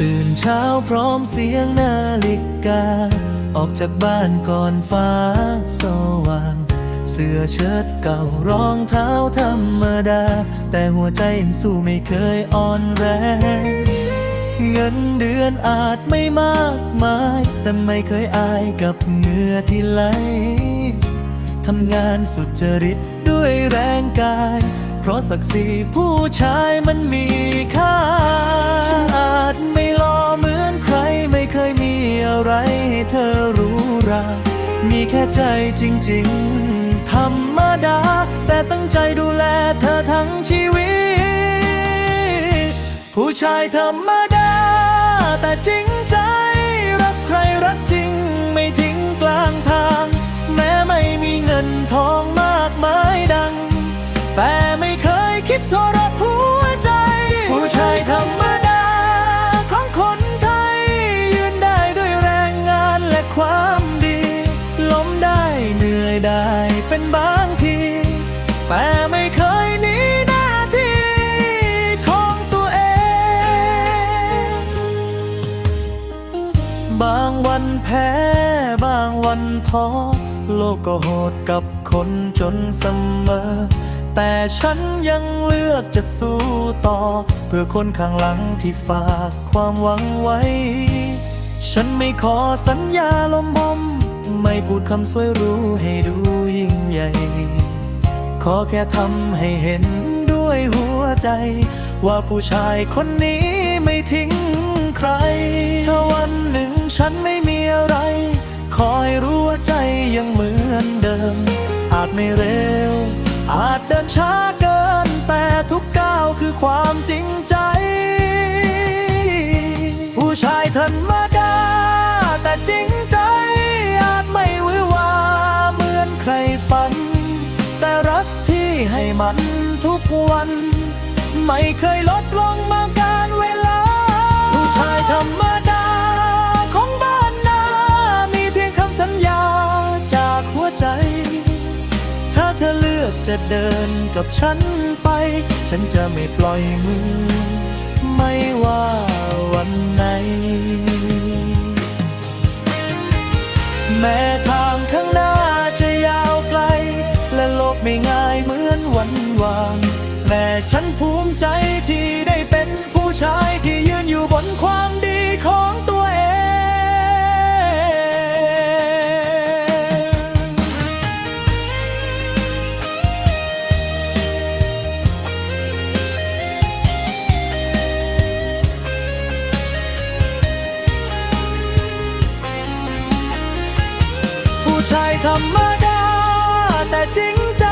ตื่นเช้าพร้อมเสียงนาฬิกา ออกจากบ้านก่อนฟ้าสว่าง เสื้อเชิ้ตเก่ารองเท้าธรรมดา แต่หัวใจยังสู้ไม่เคยอ่อนแรงเงินเดือนอาจไม่มากมาย แต่ไม่เคยอายกับเหงื่อที่ไหลทำงานสุจริตด้วยแรงกาย เพราะศักดิ์ศรีผู้ชายมันมีค่า แค่ใจจริงๆ ธรรมดา แต่ตั้งใจดูแลเธอทั้งชีวิต ผู้ชายธรรมดา แต่จริงใจ รักใครรักจริงไม่ทิ้งกลางทาง แม้ไม่มีเงินทองมากมายดัง แต่ไม่เคยคิดทรพ บางที แต่ไม่เคยหนีหน้าที่ของตัวเอง บางวันแพ้ บางวันท้อ โลกก็โหดกับคนจนเสมอ แต่ฉันยังเลือกจะสู้ต่อ เพื่อคนข้างหลังที่ฝากความหวังไว้ ฉันไม่ขอสัญญาลมบม ไม่พูดคำสวยรู้ให้ดูยิ่งใหญ่ ขอแค่ทำให้เห็นด้วยหัวใจ ว่าผู้ชายคนนี้ไม่ทิ้งใคร ถ้าวันหนึ่งฉันไม่มีอะไรขอให้รู้ว่าใจยังเหมือนเดิม อาจไม่เร็ว อาจเดินช้าเกิน วัน ไม่เคยลดลงมาการเวลา ผู้ชายธรรมดา ของบ้านนา มีเพียงคำสัญญาจากหัวใจ ถ้าเธอเลือกจะเดินกับฉันไป ฉันจะไม่ปล่อยมือ ไม่ว่าวันไหน แม้ทางข้างหน้าจะยาวไกล และโลกไม่ง่ายเหมือนวันวาน แต่ฉันภูมิใจที่ได้เป็นผู้ชายที่ยืนอยู่บนความดีของตัวเอง ผู้ชายธรรมดาแต่จริงใจ